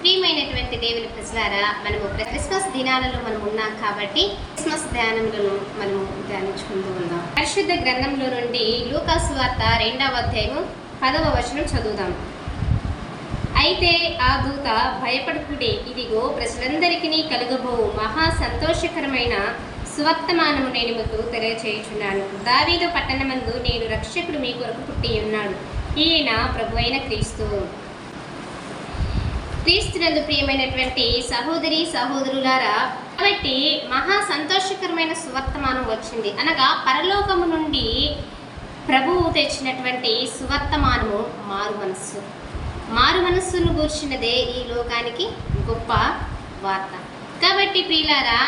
ప్రియమైనటువంటి దేవుని ప్రజలారా మనము క్రిస్మస్ దినాలలో మనం ఉన్నాం కాబట్టి క్రిస్మస్ ధ్యానంలో మనము ధ్యానించుకుంటూ ఉన్నాం. పరిశుద్ధ గ్రంథంలో నుండి లూకాస్ వార్త రెండవ అధ్యాయం పదవ వచనం చదువుదాం. అయితే ఆ దూత భయపడుకుడే ఇదిగో ప్రజలందరికీ కలుగబో మహా సంతోషకరమైన సువర్తమానము నేను మీకు తెలియచేయుచున్నాను. దావీదు పట్టణమందు నేను రక్షకుడు మీ కొరకు పుట్టి ఉన్నాడు. ఈయన ప్రభు అయిన క్రీస్తు. క్రీస్తునందు ప్రియమైనటువంటి సహోదరి సహోదరులారా కాబట్టి మహా సంతోషకరమైన సువర్తమానం వచ్చింది. అనగా పరలోకము నుండి ప్రభువు తెచ్చినటువంటి సువర్తమానము మారు మనస్సు. మారు మనస్సును కూర్చున్నదే ఈ లోకానికి గొప్ప వార్త. కాబట్టి ప్రియులారా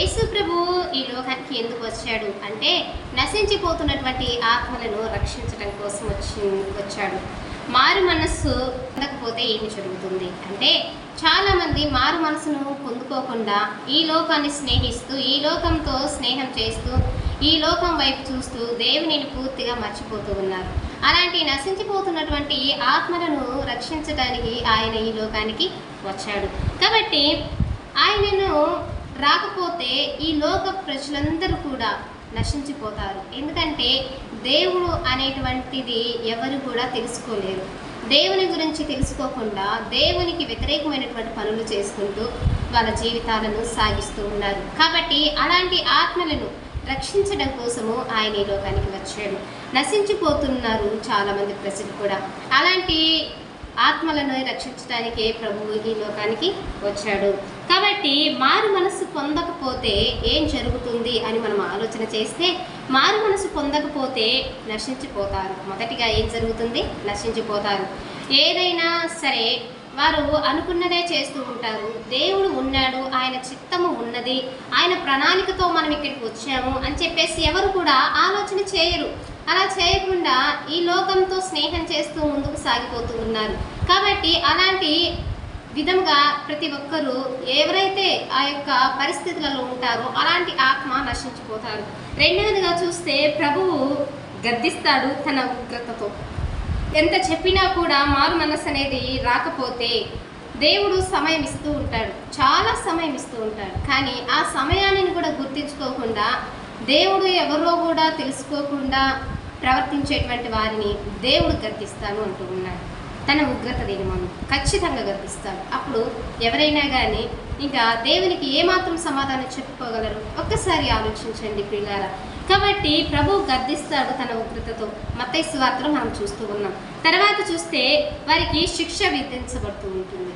యేసు ప్రభువు ఈ లోకానికి ఎందుకు వచ్చాడు? అంటే నశించిపోతున్నటువంటి ఆత్మలను రక్షించడం కోసం వచ్చి వచ్చాడు. మారు మనస్సు పొందకపోతే ఏమి జరుగుతుంది? అంటే చాలామంది మారు మనసును పొందుకోకుండా ఈ లోకాన్ని స్నేహిస్తూ ఈ లోకంతో స్నేహం చేస్తూ ఈ లోకం వైపు చూస్తూ దేవునిని పూర్తిగా మర్చిపోతూ ఉన్నారు. అలాంటి నశించిపోతున్నటువంటి ఈ ఆత్మలను రక్షించడానికి ఆయన ఈ లోకానికి వచ్చాడు. కాబట్టి ఆయనను రాకపోతే ఈ లోక ప్రజలందరూ కూడా నశించిపోతారు. ఎందుకంటే దేవుడు అనేటువంటిది ఎవరు కూడా తెలుసుకోలేరు. దేవుని గురించి తెలుసుకోకుండా దేవునికి వ్యతిరేకమైనటువంటి పనులు చేసుకుంటూ వాళ్ళ జీవితాలను సాగిస్తూ ఉన్నారు. కాబట్టి అలాంటి ఆత్మలను రక్షించడం కోసము ఆయన ఈ లోకానికి వచ్చాడు. నశించిపోతున్నారు చాలామంది ప్రజలు కూడా. అలాంటి ఆత్మలను రక్షించడానికే ప్రభువు ఈ లోకానికి వచ్చాడు. కాబట్టి మారు మనస్సు పొందకపోతే ఏం జరుగుతుంది అని మనం ఆలోచన చేస్తే మారు మనసు పొందకపోతే నశించిపోతారు. మొదటిగా ఏం జరుగుతుంది? నశించిపోతారు. ఏదైనా సరే వారు అనుకున్నదే చేస్తూ ఉంటారు. దేవుడు ఉన్నాడు ఆయన చిత్తము ఉన్నది ఆయన ప్రణాళికతో మనం ఇక్కడికి వచ్చాము అని చెప్పేసి ఎవరు కూడా ఆలోచన చేయరు. అలా చేయకుండా ఈ లోకంతో స్నేహం చేస్తూ ముందుకు సాగిపోతూ ఉన్నారు. కాబట్టి అలాంటి విధంగా ప్రతి ఒక్కరూ ఎవరైతే ఆ యొక్క పరిస్థితులలో ఉంటారో అలాంటి ఆత్మ నశించిపోతారు రెండవదిగా చూస్తే ప్రభువు గద్దిస్తాడు తన ఉగ్రతతో. ఎంత చెప్పినా కూడా మారు మనస్సు అనేది రాకపోతే దేవుడు సమయం ఇస్తూ ఉంటాడు. చాలా సమయం ఇస్తూ ఉంటాడు. కానీ ఆ సమయాన్ని కూడా గుర్తించుకోకుండా దేవుడు ఎవరో కూడా తెలుసుకోకుండా ప్రవర్తించేటువంటి వారిని దేవుడు గద్దిస్తాను అంటూ ఉన్నాడు. తన ఉగ్రత దేని ఖచ్చితంగా గర్పిస్తాడు అప్పుడు ఎవరైనా కానీ ఇంకా దేవునికి ఏమాత్రం సమాధానం చెప్పుకోగలరు? ఒక్కసారి ఆలోచించండి పిల్లారా కాబట్టి ప్రభు గర్దిస్తాడు తన ఉగ్రతతో. మత్తైసు వార్తలు మనం చూస్తూ ఉన్నాం. తర్వాత చూస్తే వారికి శిక్ష విధించబడుతూ ఉంటుంది.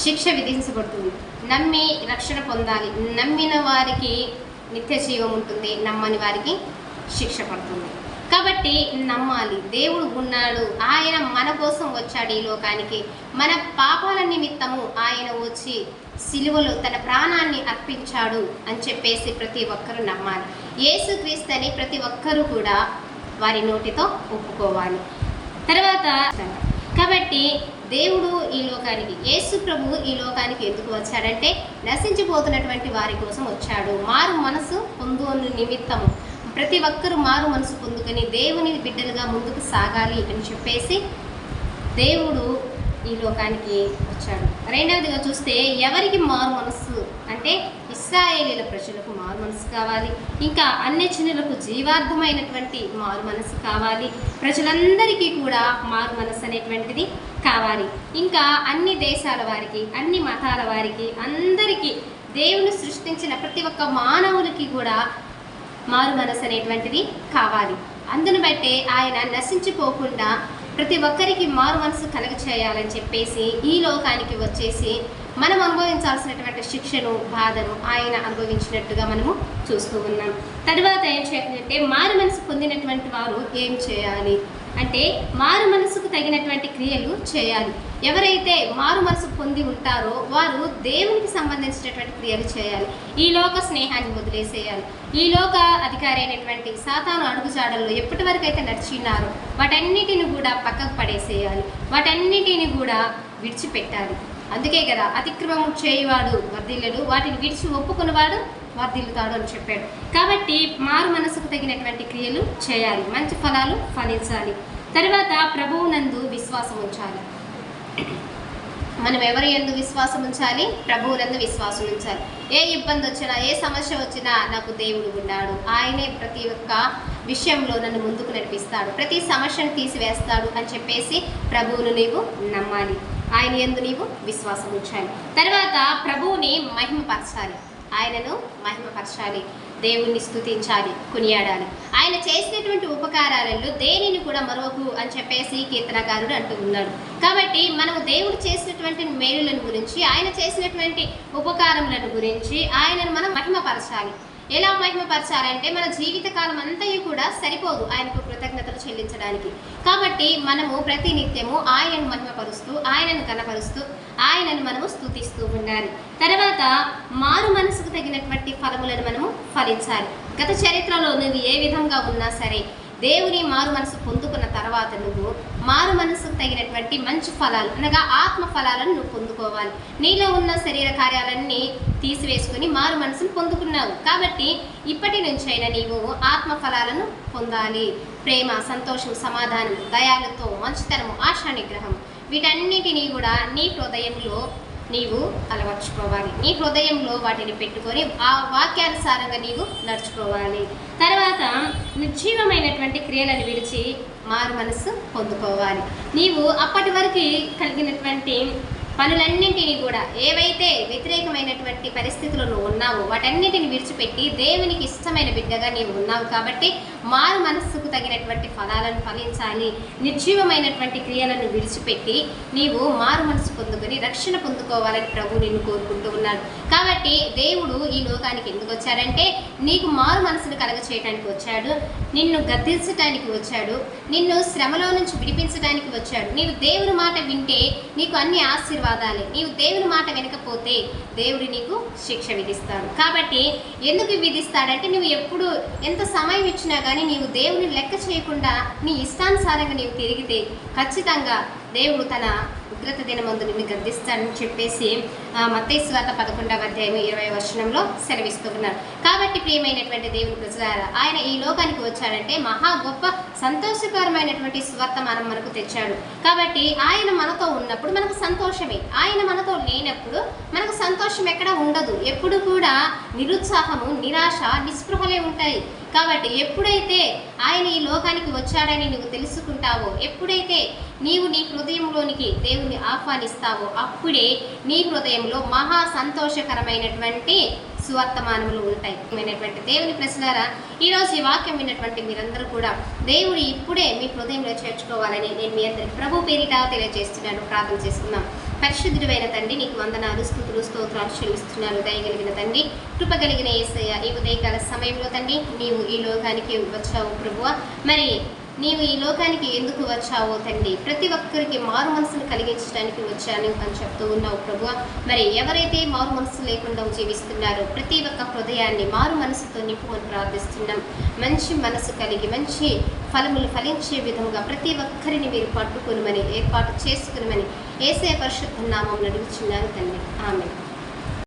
శిక్ష విధించబడుతుంది నమ్మి రక్షణ పొందాలి. నమ్మిన వారికి నిత్య జీవం ఉంటుంది. నమ్మని వారికి శిక్ష పడుతుంది. కాబట్టి నమ్మాలి. దేవుడు ఉన్నాడు. ఆయన మన కోసం వచ్చాడు ఈ లోకానికి. మన పాపాల నిమిత్తము ఆయన వచ్చి సిలువలో తన ప్రాణాన్ని అర్పించాడు అని చెప్పేసి ప్రతి ఒక్కరూ నమ్మాలి. యేసుక్రీస్తు అని ప్రతి ఒక్కరూ కూడా వారి నోటితో ఒప్పుకోవాలి. తర్వాత కాబట్టి దేవుడు ఈ లోకానికి యేసు ప్రభు ఈ లోకానికి ఎందుకు వచ్చాడంటే నశించిపోతున్నటువంటి వారి కోసం వచ్చాడు. మారు మనసు పొందు నిమిత్తము. ప్రతి ఒక్కరూ మారు మనసు పొందుకొని దేవుని బిడ్డలుగా ముందుకు సాగాలి అని చెప్పేసి దేవుడు ఈ లోకానికి వచ్చాడు. రెండవదిగా చూస్తే ఎవరికి మారు మనస్సు అంటే ఇస్రాయేలీల ప్రజలకు మారు మనసు కావాలి. ఇంకా అన్ని చిన్నలకు జీవార్థమైనటువంటి మారు మనసు కావాలి. ప్రజలందరికీ కూడా మారు మనసు అనేటువంటిది కావాలి. ఇంకా అన్ని దేశాల వారికి అన్ని మతాల వారికి అందరికీ దేవుని సృష్టించిన ప్రతి ఒక్క మానవులకి కూడా మారు మనసు అనేటువంటిది కావాలి. అందును బట్టే ఆయన నశించిపోకుండా ప్రతి ఒక్కరికి మారు మనసు కలగ చేయాలని చెప్పేసి ఈ లోకానికి వచ్చేసి మనం అనుభవించాల్సినటువంటి శిక్షను బాధను ఆయన అనుభవించినట్టుగా మనము చూస్తూ ఉన్నాం. తర్వాత ఏం చేయాలంటే మారు మనసు పొందినటువంటి వారు ఏం చేయాలి? అంటే మారు మనసుకు తగినటువంటి క్రియలు చేయాలి. ఎవరైతే మారు మనసు పొంది ఉంటారో వారు దేవునికి సంబంధించినటువంటి క్రియలు చేయాలి. ఈ లోక స్నేహాన్ని వదిలేసేయాలి. ఈ లోక అధికారి అయినటువంటి సాతాను అడుగుజాడల్లో ఎప్పటి వరకు అయితే నడిచినారో వాటన్నిటిని కూడా పక్కకు పడేసేయాలి. వాటన్నిటిని కూడా విడిచిపెట్టాలి. అందుకే కదా అతిక్రమం చేయవాడు వర్ధిల్లడు వాటిని విడిచి ఒప్పుకున్నవాడు వర్ధిల్లుతాడు అని చెప్పాడు. కాబట్టి మారు మనసుకు తగినటువంటి క్రియలు చేయాలి. మంచి ఫలాలు ఫలించాలి. తర్వాత ప్రభువు నందు విశ్వాసం ఉంచాలి. మనం ఎవరి ఎందు విశ్వాసం ఉంచాలి? ప్రభువులందు విశ్వాసం ఉంచాలి. ఏ ఇబ్బంది వచ్చినా ఏ సమస్య వచ్చినా నాకు దేవుడు ఉన్నాడు. ఆయనే ప్రతి ఒక్క విషయంలో నన్ను ముందుకు నడిపిస్తాడు. ప్రతి సమస్యను తీసివేస్తాడు అని చెప్పేసి ప్రభువును నీవు నమ్మాలి. ఆయన ఎందు నీవు విశ్వాసం ఉంచాలి. తర్వాత ప్రభువుని మహిమపరచాలి. ఆయనను మహిమపరచాలి దేవుణ్ణి స్థుతించాలి కొనియాడాలి. ఆయన చేసినటువంటి ఉపకారాలలో దేనిని కూడా మరొకు అని చెప్పేసి కీర్తనకారుడు అంటూ ఉన్నాడు. కాబట్టి మనం దేవుడు చేసినటువంటి మేలులను గురించి ఆయన చేసినటువంటి ఉపకారములను గురించి ఆయనను మనం మహిమపరచాలి. ఎలా మహిమపరచాలంటే మన జీవితకాలం అంతయు కూడా సరిపోదు ఆయనకు కృతజ్ఞతలు చెల్లించడానికి. కాబట్టి మనము ప్రతి నిత్యము ఆయనను మహిమపరుస్తూ ఆయనను కనపరుస్తూ ఆయనను మనము స్తుతిస్తూ ఉండాలి. తర్వాత మారు మనసుకు తగినటువంటి ఫలములను మనము ఫలించాలి. గత చరిత్రలో నువ్వు ఏ విధంగా ఉన్నా సరే దేవుని మారు మనసు పొందుకున్న తర్వాత నువ్వు మారు మనసుకు తగినటువంటి మంచి ఫలాలు అనగా ఆత్మ ఫలాలను నువ్వు పొందుకోవాలి. నీలో ఉన్న శరీర కార్యాలన్నీ తీసివేసుకుని మారు మనసును పొందుకున్నావు. కాబట్టి ఇప్పటి నుంచైనా నీవు ఆత్మ ఫలాలను పొందాలి. ప్రేమ సంతోషం సమాధానం దయాలతో మంచితనము ఆశా నిగ్రహం వీటన్నిటినీ కూడా నీ హృదయంలో నీవు అలవర్చుకోవాలి. నీ హృదయంలో వాటిని పెట్టుకొని ఆ వాక్యానుసారంగా నీవు నడుచుకోవాలి. తర్వాత నిర్జీవమైనటువంటి క్రియలను విడిచి మారు మనస్సు పొందుకోవాలి. నీవు అప్పటి వరకు కలిగినటువంటి పనులన్నింటినీ కూడా ఏవైతే వ్యతిరేకమైనటువంటి పరిస్థితుల్లో ఉన్నావో వాటన్నిటిని విడిచిపెట్టి దేవునికి ఇష్టమైన బిడ్డగా నీవు ఉన్నావు కాబట్టి మారు మనస్సుకు తగినటువంటి ఫలాలను ఫలించాలి నిర్జీవమైనటువంటి క్రియలను విడిచిపెట్టి నీవు మారు మనసు పొందుకొని రక్షణ పొందుకోవాలని ప్రభు నిన్ను కోరుకుంటూ ఉన్నాడు. కాబట్టి దేవుడు ఈ లోకానికి ఎందుకు వచ్చాడంటే నీకు మారు మనసును కలగ చేయడానికి వచ్చాడు నిన్ను గద్దించడానికి వచ్చాడు నిన్ను శ్రమలో నుంచి విడిపించడానికి వచ్చాడు. నీవు దేవుని మాట వింటే నీకు అన్ని ఆశీర్వాదాలే. నీవు దేవుని మాట వినకపోతే దేవుడు నీకు శిక్ష విధిస్తాడు. కాబట్టి ఎందుకు విధిస్తాడంటే నువ్వు ఎప్పుడు ఎంత సమయం ఇచ్చినా కానీ నీవు దేవుని లెక్క చేయకుండా నీ ఇష్టానుసారంగా నీవు తిరిగితే ఖచ్చితంగా దేవుడు తన ఉగ్రత దినమందు నిన్ను గద్దిస్తాడని చెప్పేసి మత్తేశ్వాత పదకొండవ అధ్యాయం ఇరవై వచనంలో సెలవిస్తూ ఉన్నారు కాబట్టి ప్రియమైనటువంటి దేవుని ప్రజలారా ఆయన ఈ లోకానికి వచ్చాడంటే మహా గొప్ప సంతోషకరమైనటువంటి స్వర్తమానం మనకు తెచ్చాడు. కాబట్టి ఆయన మనతో ఉన్నప్పుడు మనకు సంతోషమే. ఆయన మనతో లేనప్పుడు మనకు సంతోషం ఎక్కడ ఉండదు. ఎప్పుడు కూడా నిరుత్సాహము నిరాశ నిస్పృహలే ఉంటాయి. కాబట్టి ఎప్పుడైతే ఆయన ఈ లోకానికి వచ్చాడని నువ్వు తెలుసుకుంటావో ఎప్పుడైతే నీవు నీ హృదయంలోనికి దేవుని ఆహ్వానిస్తావో అప్పుడే నీ హృదయంలో మహా సంతోషకరమైనటువంటి సువర్తమానములు ఉంటాయి. అయినటువంటి దేవుని ప్రశ్నారా ఈరోజు ఈ వాక్యం విన్నటువంటి మీరందరూ కూడా దేవుడు ఇప్పుడే మీ హృదయంలో చేర్చుకోవాలని నేను మీ అందరికి ప్రభు పేరిట తెలియజేస్తున్నాను ప్రార్థన చేసుకుందాం. పరిశుద్ధుడైన తండ్రి నీకు వందనాలు స్థుతులు స్తోత్రాలు చెల్లిస్తున్నాను. దయగలిగిన తండ్రి కృప కలిగిన ఏసయ్య ఈ ఉదయకాల సమయంలో తండ్రి నీవు ఈ లోకానికి వచ్చావు ప్రభువ. మరి నీవు ఈ లోకానికి ఎందుకు వచ్చావో తండ్రి ప్రతి ఒక్కరికి మారు మనసును కలిగించడానికి వచ్చాను అని చెప్తూ ఉన్నావు ప్రభు మరి ఎవరైతే మారు మనసు లేకుండా జీవిస్తున్నారో ప్రతి ఒక్క హృదయాన్ని మారు మనసుతో నింపుకొని ప్రార్థిస్తున్నాం. మంచి మనసు కలిగి మంచి ఫలములు ఫలించే విధంగా ప్రతి ఒక్కరిని మీరు పట్టుకునమని ఏర్పాటు చేసుకునమని ఏసే పరిశుద్ధ నామం నడుగుచున్నాను తండ్రి ఆమె